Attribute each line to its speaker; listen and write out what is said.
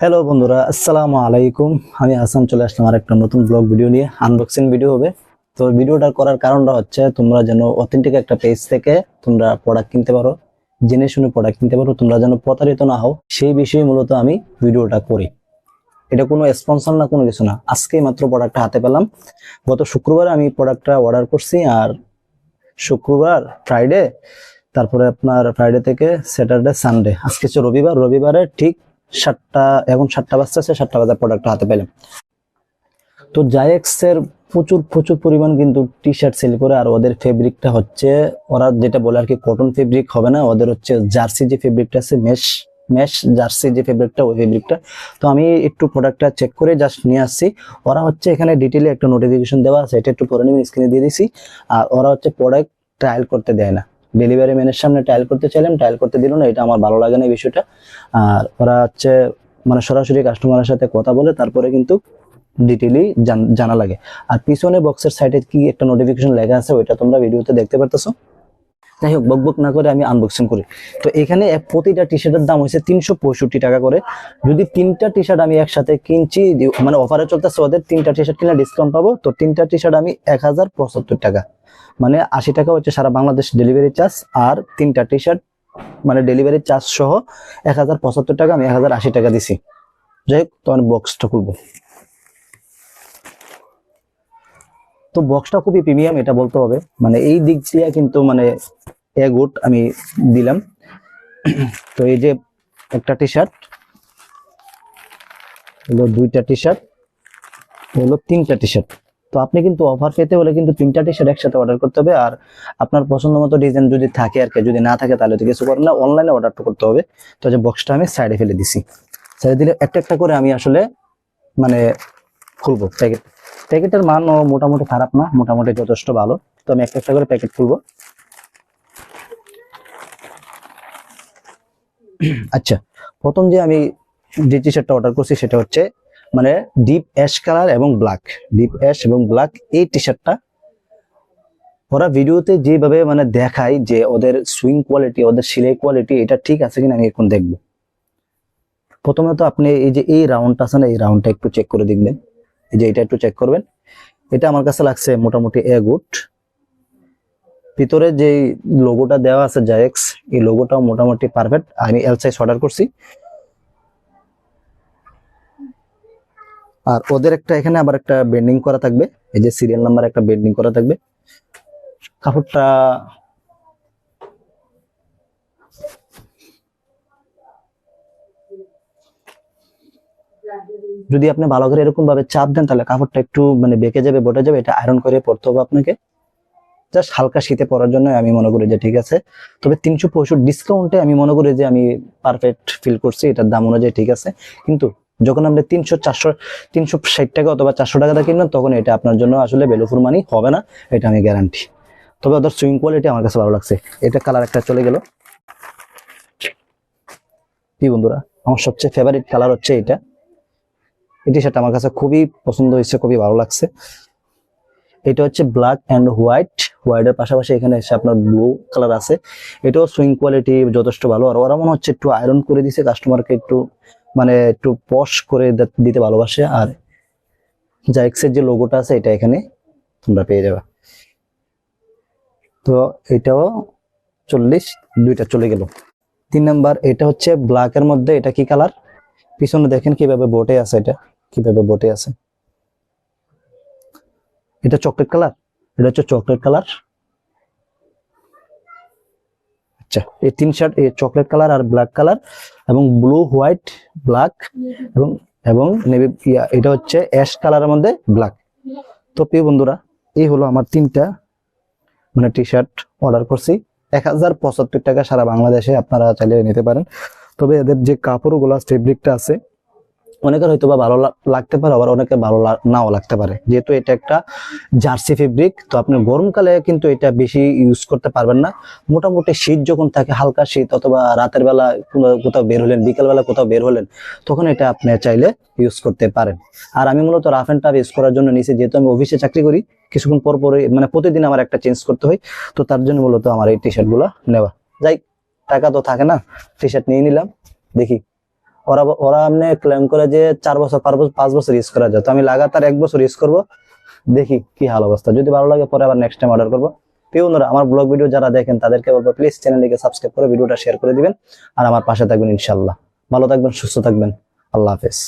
Speaker 1: Hello বন্ধুরা, আসসালামু আলাইকুম। আমি আসাম চলে আসলাম আর একটা নতুন ব্লগ ভিডিও নিয়ে আনবক্সিং ভিডিও হবে। তো ভিডিওটা করার কারণটা হচ্ছে, তোমরা যেন অথেন্টিক একটা পেজ থেকে তোমরা প্রোডাক্ট কিনতে পারো, জেনে শুনে প্রোডাক্ট কিনতে পারো, তোমরা যেন প্রতারিত না হও, সেই বিষয়ে মূলত আমি ভিডিওটা করি। এটা কোনো স্পন্সর না, কোনো কিছু না। আজকেই মাত্র প্রোডাক্টটা হাতে পেলাম। গত শুক্রবার আমি প্রোডাক্টটা অর্ডার করছি, আর শুক্রবার ফ্রাইডে তারপরে আপনার ফ্রাইডে থেকে স্যাটারডে সানডে আজকে হচ্ছে রবিবার। রবিবারে ঠিক সাতটা, এখন সাতটা বাজতেছে, সাতটা বাজার প্রোডাক্টটা হাতে পেলাম। তো জায়েক্স এর প্রচুর প্রচুর পরিমাণ কিন্তু টি শার্ট সেল করে, আর ওদের ফেব্রিকটা হচ্ছে, ওরা যেটা বলে আর কি কটন ফেব্রিক হবে না, ওদের হচ্ছে জার্সি যে ফেব্রিকটা আছে মেশ মেশ জার্সি যে ফেব্রিকটা ওই ফেব্রিকটা তো আমি একটু প্রোডাক্টটা চেক করে জাস্ট নিয়ে আসছি। ওরা হচ্ছে এখানে ডিটেলে একটা নোটিফিকেশন দেওয়া আছে, এটা একটু পরে নেবেন স্ক্রিনে দিয়ে দিছি। আর ওরা হচ্ছে প্রোডাক্ট ট্রায়াল করতে দেয় না। ডেলিভারি ম্যানের সামনে ট্রায়াল করতে চাইলাম ট্রায়াল করতে দিল না, এটা আমার ভালো লাগে না বিষয়টা। আর ওরা হচ্ছে মানে সরাসরি কাস্টমারের সাথে কথা বলে, তারপরে কিন্তু ডিটেলি জানা লাগে। আর পিছনে বক্সের সাইডে কি একটা নোটিফিকেশন লেখা আছে, ওইটা তোমরা ভিডিওতে দেখতে পারতেছো। যাই হোক, বক বক না করে আমি আনবক্সিং করি। তো এখানে প্রতিটা টি শার্টের দাম হয়েছে তিনশো পঁয়ষট্টি টাকা করে। যদি তিনটা টি শার্ট আমি একসাথে কিনছি মানে অফারে চলতেছে ওদের, তিনটা টি শার্ট কিনলে ডিসকাউন্ট পাবো, তো তিনটা টি শার্ট আমি এক হাজার পঁচাত্তর টাকা। মানে আশি টাকা হচ্ছে সারা বাংলাদেশ ডেলিভারি চার্জ আর তিনটা টি শার্ট মানে ডেলিভারি চার্জ সহ এক হাজার পঁচাত্তর টাকা আমি এক হাজার আশি টাকা দিছি। যাই হোক, তো আমি বক্সটা খুলবো। তো বক্সটা খুবই প্রিমিয়াম এটা বলতে হবে। মানে এই দিক দিয়ে কিন্তু মানে এ গুড আমি দিলাম। তো এই যে একটা টি শার্ট হলো দুইটা টি শার্ট হলো তিনটা টি শার্ট তো আপনি কিন্তু অফার পেতে হলে কিন্তু তিনটা টি শার্ট একসাথে অর্ডার করতে হবে। আর আপনার পছন্দ মতো ডিজাইন যদি থাকে আর কি, যদি না থাকে তাহলে তো কিছু করেন না অনলাইনে অর্ডারটা করতে হবে। তো যে বক্সটা আমি সাইডে ফেলে দিছি। সাইডে দিলে একটা একটা করে আমি আসলে মানে খুলবো প্যাকেট প্যাকেটের মানও মোটামুটি খারাপ না, মোটামুটি যথেষ্ট ভালো। তো আমি একটা একটা করে প্যাকেট খুলবো। আচ্ছা প্রথম যে আমি যে টি শার্টটা অর্ডার করছি সেটা হচ্ছে মানে ডিপ অ্যাশ কালার এবং ব্ল্যাক ডিপ অ্যাশ এবং ব্ল্যাক এই টি শার্টটা ওরা ভিডিওতে যেভাবে মানে দেখায় যে ওদের সুইং কোয়ালিটি ওদের সিলাই কোয়ালিটি এটা ঠিক আছে কিনা আমি এখন দেখব। তো আপনি এই যে এই রাউন্ডটা আছে না, এই রাউন্ডটা একটু চেক করে দেখবেন। এই যে এটা একটু চেক করবেন। এটা আমার কাছে লাগছে মোটামুটি এ গুড ভিতরে যে লোগোটা দেওয়া আছে জায়েক্স এই লোগোটাও মোটামুটি পারফেক্ট আমি এল সাইজ অর্ডার করছি। আর ওদের একটা এখানে আবার একটা বেন্ডিং করা থাকবে। এই যে সিরিয়াল নাম্বার একটা বেন্ডিং করা থাকবে। কাপড়টা যদি আপনি ভালো করে এরকম ভাবে চাপ দেন, তাহলে কাপড়টা একটু মানে বেঁকে যাবে, বটে যাবে, এটা আয়রন করে পরতে হবে আপনাকে। জাস্ট হালকা শীতে পরার জন্য আমি মনে করি যে ঠিক আছে। তবে তিনশো পঁয়ষট্টি ডিসকাউন্টে আমি মনে করি যে আমি পারফেক্ট ফিল করছি, এটার দাম অনুযায়ী ঠিক আছে। কিন্তু যখন আপনি তিনশো চারশো, তিনশো ষাট টাকা অথবা চারশো টাকা দিয়ে কিনবেন, তখন এটা আপনার জন্য আসলে বেলুফুর মানি হবে না, এটা আমি গ্যারান্টি তবে ওদের সুইং কোয়ালিটি আমার কাছে ভালো লাগছে। এটা কালার একটা চলে গেল। কি বন্ধুরা, আমার সবচেয়ে ফেভারিট কালার হচ্ছে এটা। এই টি আমার কাছে খুবই পছন্দ হয়েছে, খুবই ভালো লাগছে। এটা হচ্ছে ব্ল্যাক অ্যান্ড হোয়াইট হোয়াইটের পাশাপাশি এখানে এসে আপনার ব্লু কালার আছে। এটাও সুইং কোয়ালিটি যথেষ্ট ভালো। আর ওরা মনে হচ্ছে একটু আয়রন করে দিছে কাস্টমারকে একটু মানে একটু পশ করে দিতে ভালোবাসে। আর জাইক্সের যে লোগোটা আছে, এটা এখানে তোমরা পেয়ে যাবে। তো এটাও চল্লিশ, দুইটা চলে গেল। তিন নাম্বার, এটা হচ্ছে ব্ল্যাক এর মধ্যে, এটা কি কালার পিছনে দেখেন কীভাবে বোটে আছে এটা। কীভাবে বোটে আছে? এটা চকলেট কালার এটা হচ্ছে চকলেট কালার আচ্ছা এই তিন শার্ট এই চকলেট কালার আর ব্ল্যাক কালার এবং ব্লু হোয়াইট ব্ল্যাক এবং এবং এটা হচ্ছে অ্যাশ কালারের মধ্যে ব্ল্যাক তো প্রিয় বন্ধুরা, এই হলো আমার তিনটা মানে টি শার্ট অর্ডার করছি। এক হাজার পঁচাত্তর টাকা সারা বাংলাদেশে আপনারা চাইলে নিতে পারেন। তবে এদের যে কাপড়গুলো ফেব্রিকটা আছে অনেকের হয়তো বা ভালো লাগতে পারে, আবার অনেকে ভালো নাও লাগতে পারে। যেহেতু এটা একটা জার্সি ফেব্রিক তো আপনি গরমকালে কিন্তু এটা বেশি ইউজ করতে পারবেন না। মোটামুটি শীত যখন থাকে, হালকা শীত অথবা রাতের বেলা কোথাও বের হলেন, বিকেল বেলা কোথাও বের হলেন, তখন এটা আপনি চাইলে ইউজ করতে পারেন। আর আমি মূলত রাফ অ্যান্ড টাফ ইউজ করার জন্য নিচে যেহেতু আমি অফিসে চাকরি করি, কিছুক্ষণ পর পরে মানে প্রতিদিন আমার একটা চেঞ্জ করতে হয়, তো তার জন্য মূলত আমার এই টি শার্টগুলো নেওয়া। যাই, টাকা তো থাকে না টি শার্ট নিয়ে নিলাম, দেখি ওরা ওরা আপনি ক্লেম করে যে চার বছর, পাঁচ বছর পাঁচ বছর ইউজ করা যায়। তো আমি লাগাতার এক বছর ইউজ করব, দেখি কি হাল অবস্থা। যদি ভালো লাগে পরে আবার নেক্সট টাইম অর্ডার করব। পিউনরা আমার ব্লগ ভিডিও যারা দেখেন, তাদেরকে বলব প্লিজ চ্যানেলটিকে সাবস্ক্রাইব করে ভিডিওটা শেয়ার করে দিবেন। আর আমার পাশে থাকবেন ইনশাল্লাহ ভালো থাকবেন, সুস্থ থাকবেন। আল্লাহ হাফেজ।